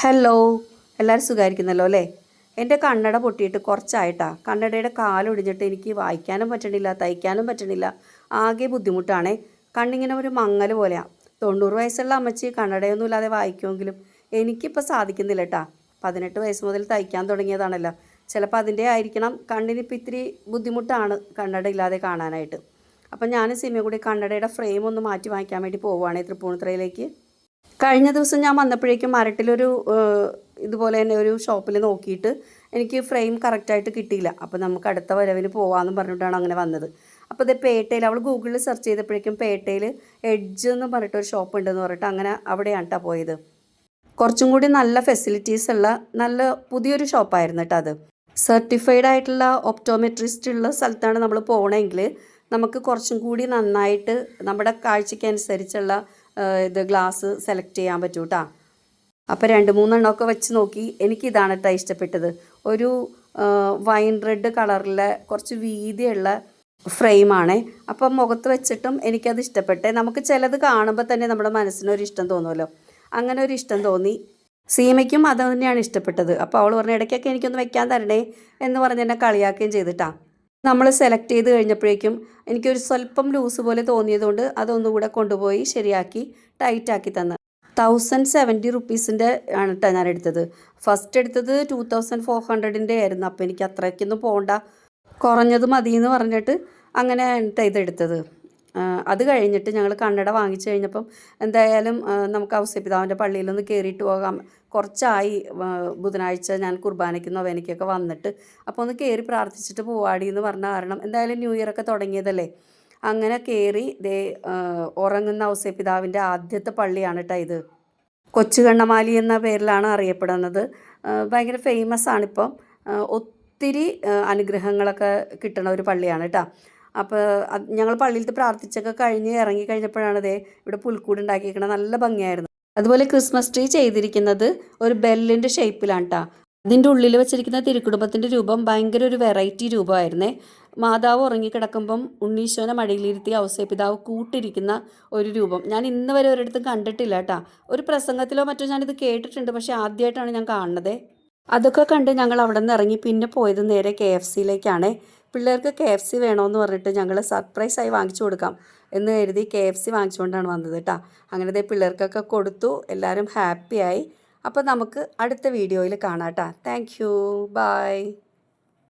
Hello എല്ലാവരും സുഖമായിരിക്കുന്നല്ലോ അല്ലേ? എന്റെ കണ്ണട പൊട്ടിയിട്ട് കുറച്ചായിട്ടാ. കണ്ണടയുടെ കാലൊടിഞ്ഞിട്ട് എനിക്ക് വായിക്കാനും പറ്റണില്ല തയ്ക്കാനും പറ്റണില്ല. ആകെ ബുദ്ധിമുട്ടാണേ. കണ്ണിങ്ങനെ ഒരു മങ്ങൽ പോലെയാണ് തൊണ്ണൂറ് വയസ്സുള്ള അമ്മച്ചി കണ്ണടയൊന്നും ഇല്ലാതെ വായിക്കുമെങ്കിലും എനിക്കിപ്പോൾ സാധിക്കുന്നില്ല കേട്ടാ പതിനെട്ട് വയസ്സ് മുതൽ തയ്ക്കാൻ തുടങ്ങിയതാണല്ലോ. ചിലപ്പോൾ അതിന്റെ ആയിരിക്കണം. കണ്ണിനിപ്പോൾ ഇത്തിരി ബുദ്ധിമുട്ടാണ് കണ്ണട ഇല്ലാതെ കാണാനായിട്ട്. അപ്പം ഞാൻ സിനിമ കൂടി കണ്ണടയുടെ ഫ്രെയിം ഒന്ന് മാറ്റി വാങ്ങിക്കാൻ വേണ്ടി പോവുകയാണേ തൃപ്പൂണിത്തുറയിലേക്ക്. കഴിഞ്ഞ ദിവസം ഞാൻ വന്നപ്പോഴേക്കും മരട്ടിലൊരു ഇതുപോലെ തന്നെ ഒരു ഷോപ്പിൽ നോക്കിയിട്ട് എനിക്ക് ഫ്രെയിം കറക്റ്റായിട്ട് കിട്ടിയില്ല. അപ്പോൾ നമുക്ക് അടുത്ത വരവിന് പോകാമെന്ന് പറഞ്ഞിട്ടാണ് അങ്ങനെ വന്നത്. അപ്പോൾ ഇത് പേട്ടയിൽ അവൾ ഗൂഗിളിൽ സെർച്ച് ചെയ്തപ്പോഴേക്കും പേട്ടയിൽ എഡ്ജ് എന്ന് പറഞ്ഞിട്ട് ഒരു ഷോപ്പ് ഉണ്ടെന്ന് പറഞ്ഞിട്ട് അങ്ങനെ അവിടെയാണ് കേട്ടോ പോയത്. കുറച്ചും കൂടി നല്ല ഫെസിലിറ്റീസ് ഉള്ള നല്ല പുതിയൊരു ഷോപ്പായിരുന്നു കേട്ടോ അത്. സർട്ടിഫൈഡ് ആയിട്ടുള്ള ഒപ്റ്റോമെട്രിസ്റ്റ് ഉള്ള സ്ഥലത്താണ് നമ്മൾ പോകണമെങ്കിൽ നമുക്ക് കുറച്ചും കൂടി നന്നായിട്ട് നമ്മുടെ കാഴ്ചയ്ക്ക് അനുസരിച്ചുള്ള ആ, ഇത് ഗ്ലാസ് സെലക്ട് ചെയ്യാൻ പറ്റൂ കേട്ടോ അപ്പോൾ രണ്ട് മൂന്നെണ്ണമൊക്കെ വെച്ച് നോക്കി. എനിക്കിതാണ് കേട്ടോ ഇഷ്ടപ്പെട്ടത്. ഒരു വൈൻ റെഡ് കളറിലെ കുറച്ച് വീതിയുള്ള ഫ്രെയിമാണ് അപ്പം മുഖത്ത് വെച്ചിട്ടും എനിക്കത് ഇഷ്ടപ്പെട്ടേ. നമുക്ക് ചിലത് കാണുമ്പോൾ തന്നെ നമ്മുടെ മനസ്സിനൊരു ഇഷ്ടം തോന്നുമല്ലോ അങ്ങനെ ഒരു ഇഷ്ടം തോന്നി. സീമയ്ക്കും അത് തന്നെയാണ് ഇഷ്ടപ്പെട്ടത്. അപ്പോൾ അവൾ പറഞ്ഞ ഇടയ്ക്കൊക്കെ എനിക്കൊന്ന് വെക്കാൻ തരണേ എന്ന് പറഞ്ഞ് എന്നെ കളിയാക്കുകയും ചെയ്തിട്ടാ നമ്മൾ സെലക്ട് ചെയ്ത് കഴിഞ്ഞപ്പോഴേക്കും എനിക്കൊരു സ്വല്പം ലൂസ് പോലെ തോന്നിയതുകൊണ്ട് അതൊന്നുകൂടെ കൊണ്ടുപോയി ശരിയാക്കി ടൈറ്റാക്കി തന്ന്. തൗസൻഡ് സെവന്റി റുപ്പീസിന്റെ ആണ് കേട്ടോ ഞാൻ എടുത്തത്. ഫസ്റ്റ് എടുത്തത് ടു തൗസൻഡ് ഫോർ ഹൺഡ്രഡിന്റെ ആയിരുന്നു. അപ്പോൾ എനിക്ക് അത്രയ്ക്കൊന്നും പോകണ്ട കുറഞ്ഞത് മതി എന്ന് പറഞ്ഞിട്ട് അങ്ങനെ ഇതെടുത്തത് അത് കഴിഞ്ഞിട്ട് ഞങ്ങൾ കണ്ണട വാങ്ങിച്ചു കഴിഞ്ഞപ്പം എന്തായാലും നമുക്ക് ഔസപിതാവിന്റെ പള്ളിയിലൊന്ന് കയറിയിട്ട് പോകാം. കുറച്ചായി ബുധനാഴ്ച ഞാൻ കുർബാനയ്ക്ക് നൊവേനയ്ക്കൊക്കെ വന്നിട്ട് അപ്പോൾ ഒന്ന് കയറി പ്രാർത്ഥിച്ചിട്ട് പോവാടി എന്ന് പറഞ്ഞ കാരണം എന്തായാലും ന്യൂ ഇയർ ഒക്കെ തുടങ്ങിയതല്ലേ? അങ്ങനെ കയറി ദേ ഉറങ്ങുന്ന ഔസപിതാവിന്റെ ആദ്യത്തെ പള്ളിയാണ് കേട്ടോ ഇത്. കൊച്ചുകണ്ണമാലി എന്ന പേരിലാണ് അറിയപ്പെടുന്നത്. ഭയങ്കര ഫേമസ് ആണിപ്പം. ഒത്തിരി അനുഗ്രഹങ്ങളൊക്കെ കിട്ടുന്ന ഒരു പള്ളിയാണ് കേട്ടോ അപ്പോൾ ഞങ്ങൾ പള്ളിയിലത്തെ പ്രാർത്ഥിച്ചൊക്കെ കഴിഞ്ഞ് ഇറങ്ങി കഴിഞ്ഞപ്പോഴാണ് ദേ ഇവിടെ പുൽക്കൂട് ഉണ്ടാക്കിയിരിക്കുന്നത് നല്ല ഭംഗിയായിരുന്നു. അതുപോലെ ക്രിസ്മസ് ട്രീ ചെയ്തിരിക്കുന്നത് ഒരു ബെല്ലിന്റെ ഷേപ്പിലാണ് കേട്ടോ അതിന്റെ ഉള്ളിൽ വെച്ചിരിക്കുന്ന തിരുക്കുടുംബത്തിന്റെ രൂപം ഭയങ്കര ഒരു വെറൈറ്റി രൂപമായിരുന്നേ. മാതാവ് ഉറങ്ങിക്കിടക്കുമ്പം ഉണ്ണീശോനെ മടിയിലിരുത്തി ഔസേപിതാവ് കൂട്ടിരിക്കുന്ന ഒരു രൂപം. ഞാൻ ഇന്ന് വരെ ഒരിടത്തും കണ്ടിട്ടില്ല കേട്ടോ ഒരു പ്രസംഗത്തിലോ മറ്റോ ഞാനിത് കേട്ടിട്ടുണ്ട് പക്ഷേ ആദ്യമായിട്ടാണ് ഞാൻ കാണുന്നത്. അതൊക്കെ കണ്ട് ഞങ്ങൾ അവിടെ നിന്ന് ഇറങ്ങി പിന്നെ പോയത് നേരെ കെ എഫ് സിയിലേക്കാണേ പിള്ളേർക്ക് കെ എഫ് സി വേണമെന്ന് പറഞ്ഞിട്ട് ഞങ്ങൾ സർപ്രൈസായി വാങ്ങിച്ചു കൊടുക്കാം എന്ന് കരുതി കെ എഫ് സി വാങ്ങിച്ചുകൊണ്ടാണ് വന്നത് കേട്ടോ അങ്ങനെ ദേ പിള്ളേർക്കൊക്കെ കൊടുത്തു എല്ലാവരും ഹാപ്പിയായി അപ്പോൾ നമുക്ക് അടുത്ത വീഡിയോയിൽ കാണാം കേട്ടോ താങ്ക് യു ബൈ